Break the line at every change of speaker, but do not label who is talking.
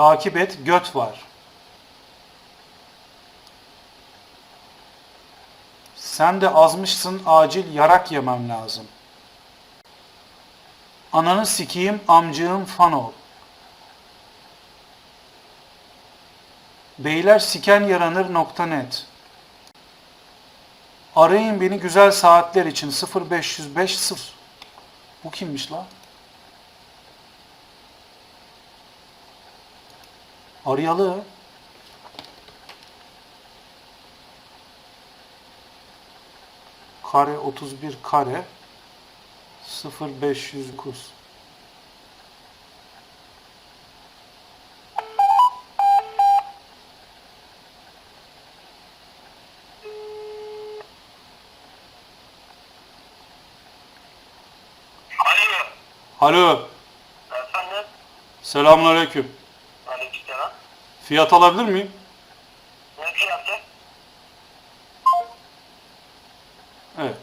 Takip et göt var. Sen de azmışsın acil yarak yemem lazım. Ananı sikeyim amcığım fan ol. Beyler siken yaranır nokta net. Arayın beni güzel saatler için 0505 0. Bu kimmiş lan? Arayalı. Kare 31 kare 0509.
Alo.
Alo.
Efendim?
Selamünaleyküm. Fiyat alabilir miyim?
Ne fiyatı?
Evet.